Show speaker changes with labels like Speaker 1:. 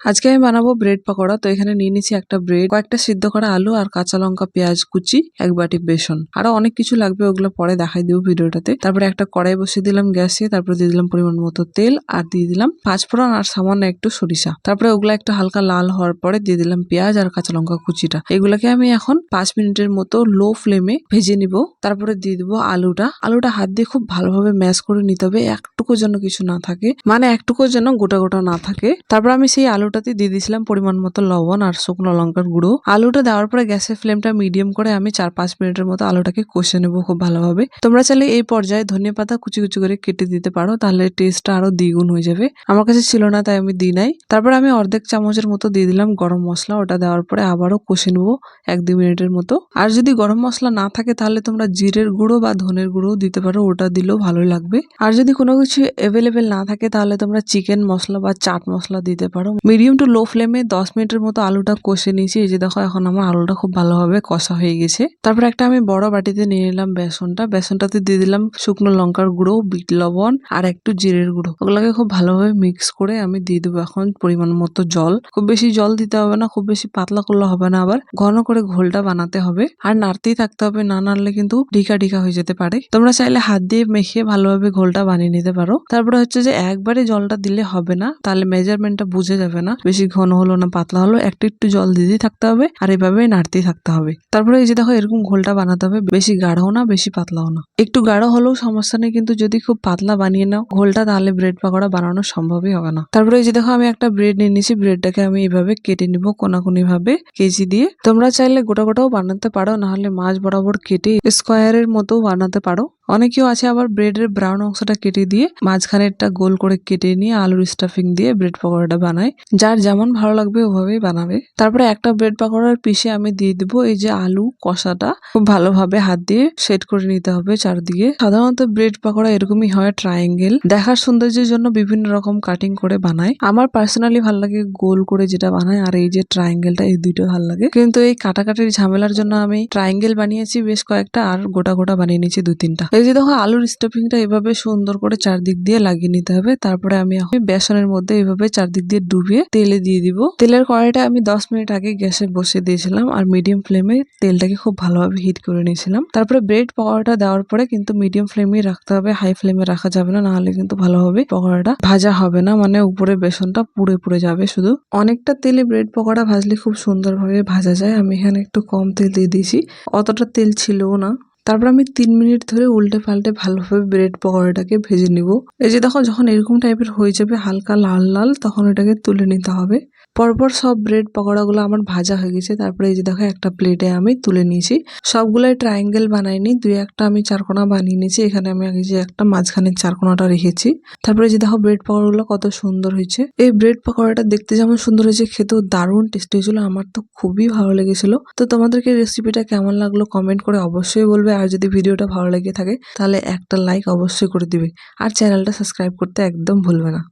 Speaker 1: আজকে আমি বানাবো ব্রেড পকোড়া। তো এখানে নিয়ে নিচ্ছি একটা ব্রেড, কয়েকটা সিদ্ধ করা আলু আর কাঁচা লঙ্কা, পেঁয়াজ, কুচি, এক বাটি বেসন। আরও অনেক কিছু লাগবে, ওগুলো পরে দেখাই দিব ভিডিওটাতে। তারপরে একটা কড়াই বসিয়ে দিলাম গ্যাসে তারপরে দিয়ে দিলাম পরিমাণ মতো তেল আর দিয়ে দিলাম পাঁচফোড়ন আর সামান্য একটু সরিষা। তারপরে ওগুলা একটু হালকা লাল হওয়ার পরে দিয়ে দিলাম পেঁয়াজ আর কাঁচা লঙ্কা কুচিটা। এগুলাকে আমি এখন পাঁচ মিনিটের মতো লো ফ্লেমে ভেজে নিব। তারপরে দিয়ে দিব আলুটা। আলুটা হাত দিয়ে খুব ভালোভাবে ম্যাশ করে নিতে হবে, একটুকু যেন কিছু না থাকে। মানে একটুকু যেন গোটা গোটা না থাকে। তারপর আমি সেই আলুটাতে দিয়ে দিয়েছিলাম পরিমাণ মতো লবণ আর শুকনো লঙ্কার গুঁড়ো। আলুটা দেওয়ার পরে গ্যাসের ফ্লেমটা মিডিয়াম করে আমি চার পাঁচ মিনিটের মতো আলুটাকে কষে নেব খুব ভালোভাবে। তোমরা চাইলে এই পর্যায়ে ধনিয়া পাতা কুচি কুচি করে কেটে দিতে পারো, তাহলে টেস্টটা আরও দ্বিগুণ হয়ে যাবে। আমার কাছে ছিল না, তাই আমি দিই নাই। তারপর আমি অর্ধেক চামচের মতো দিয়ে দিলাম গরম মশলা, ওটা দেওয়ার পরে আবারও কষে নেব এক দু মিনিটের মতো। আর যদি গরম মশলা না থাকে, তাহলে তোমরা জিরের গুঁড়ো বা ধনের গুঁড়ো দিতে পারো, ওটা দিলেও ভালো লাগবে। আর যদি কোনো কিছু অ্যাভেলেবেল না থাকে, তাহলে তোমরা চিকেন মশলা বা চাট মশলা দিতে পারো। মিডিয়াম টু লো ফ্লেমে দশ মিনিটের মতো আলুটা কষে নিয়েছি। এই যে দেখো, এখন আমার আলুটা খুব ভালোভাবে কষা হয়ে গেছে। তারপর একটা আমি বড় বাটিতে নিয়ে নিলাম বেসনটা। বেসনটাতে দিয়ে দিলাম শুকনো লঙ্কার গুঁড়ো, বিট লবণ আর একটু জিরের গুঁড়ো। ওগুলোকে খুব ভালোভাবে মিক্স করে আমি দিয়ে দেবো এখন পরিমাণ মতো জল। খুব বেশি জল দিতে হবে না, খুব বেশি পাতলা করলে হবে না আবার। ঘন করে ঘোলটা বানাতে হবে। আর নাড়তেই থাকতে হবে, না নাড়লে কিন্তু ঢিকা ঢিকা হয়ে যেতে পারে। তোমরা চাইলে হাত দিয়ে মেখে ভালোভাবে ঘোলটা বানিয়ে নিতে পারো। তারপরে হচ্ছে যে একবারে জলটা দিলে হবে না, তাহলে মেজারমেন্টটা বুঝে যাবে না। বেশি ঘন হলো না, পাতলা হলো, একটু একটু জল দিতেই থাকতে হবে আর এভাবে নাড়তেই থাকতে হবে। তারপরে এই যে দেখো, এরকম ঘোলটা বানাতে হবে, বেশি গাঢ়ও না, বেশি পাতলাও না। একটু গাঢ় হলেও সমস্যা নেই, কিন্তু যদি খুব পাতলা বানিয়ে নাও, ঘোলটা তাহলে ব্রেড পাকোড়া বানানো সম্ভবই হবে না। তারপরে এই যে দেখো, আমি একটা ব্রেড নিয়ে নিয়েছি, ব্রেডটাকে আমি এইভাবে কেটে নিব কোনাকুনি ভাবে কেজি দিয়ে। তোমরা চাইলে গোটা গোটাও বানাতে পারো, নাহলে মাছ বরাবর কেটে স্কোয়ারের মতো বানাতে পারো। অনেকেও আছে আবার ব্রেডের ব্রাউন অংশটা কেটে দিয়ে মাঝখানেরটা গোল করে কেটে নিয়ে আলুর স্টাফিং দিয়ে ব্রেড পকোড়াটা বানায়। যার যেমন ভালো লাগবে ওভাবেই বানাবে। তারপরে একটা ব্রেড পকোড়ার পিসে আমি দিয়ে দিব এই যে আলু কষাটা। খুব ভালোভাবে হাত দিয়ে সেট করে নিতে হবে চারদিকে। সাধারণত ব্রেড পকোড়া এরকমই হয় ট্রায়াঙ্গেল দেখার সৌন্দর্যের জন্য বিভিন্ন রকম কাটিং করে বানায়। আমার পার্সোনালি ভালো লাগে গোল করে যেটা বানায় আর এই যে ট্রায়াঙ্গেলটা এই দুটো ভালো লাগে। কিন্তু এই কাটাকাটির ঝামেলার জন্য আমি ট্রায়াঙ্গেল বানিয়েছি বেশ কয়েকটা আর গোটা গোটা বানিয়ে নিয়েছি দু তিনটা এই যে দেখো, আলুর স্টাফিংটা এভাবে সুন্দর করে চারদিক দিয়ে লাগিয়ে নিতে হবে। তারপরে আমি এখন বেসনের মধ্যে এভাবে চারদিক দিয়ে ডুবিয়ে তেলে দিয়ে দিব। তেলের কড়াইটা আমি দশ মিনিট আগে গ্যাসে বসে দিয়েছিলাম আর মিডিয়াম ফ্লেমে তেলটাকে খুব ভালোভাবে হিট করে নিয়েছিলাম। তারপরে ব্রেড পকোড়াটা দেওয়ার পরে কিন্তু মিডিয়াম ফ্লেমেই রাখতে হবে। হাই ফ্লেমে রাখা যাবে না, নাহলে কিন্তু ভালোভাবে পকোড়াটা ভাজা হবে না মানে উপরে বেসনটা পুড়ে পুড়ে যাবে শুধু। অনেকটা তেলে ব্রেড পকোড়া ভাজলে খুব সুন্দরভাবে ভাজা যায়। আমি এখানে একটু কম তেল দিয়ে দিয়েছি। অতটা তেল ছিলও না। তারপর আমি তিন মিনিট ধরে উল্টে পাল্টে ভালোভাবে ব্রেড পকোড়াটাকে ভেজে নিব। এই যে দেখো, যখন এরকম টাইপের হয়ে যাবে হালকা লাল লাল, তখন এটাকে তুলে নিতে হবে। পরপর সব ব্রেড পকোড়াগুলো আমার ভাজা হয়ে গেছে। তারপরে এই যে দেখো, একটা প্লেটে আমি তুলে নিয়েছি। সবগুলোই ট্রায়াঙ্গেল বানাইনি, দুই একটা আমি চারকোনা বানিয়ে নিয়েছি। এখানে আমি আগে যে একটা মাঝখানে চারকোনাটা রেখেছি। তারপরে যে দেখো ব্রেড পকোড়াগুলো কত সুন্দর হয়েছে। এই ব্রেড পকোড়াটা দেখতে যেমন সুন্দর হয়েছে, খেতেও দারুণ টেস্টি হয়েছিল। আমার তো খুবই ভালো লেগেছিল। তো তোমাদেরকে রেসিপিটা কেমন লাগল কমেন্ট করে অবশ্যই বলবে। আর যদি ভিডিওটা ভালো লেগে থাকে, তাহলে একটা লাইক অবশ্যই করে দিবে। আর চ্যানেলটা সাবস্ক্রাইব করতে একদম ভুলবে না।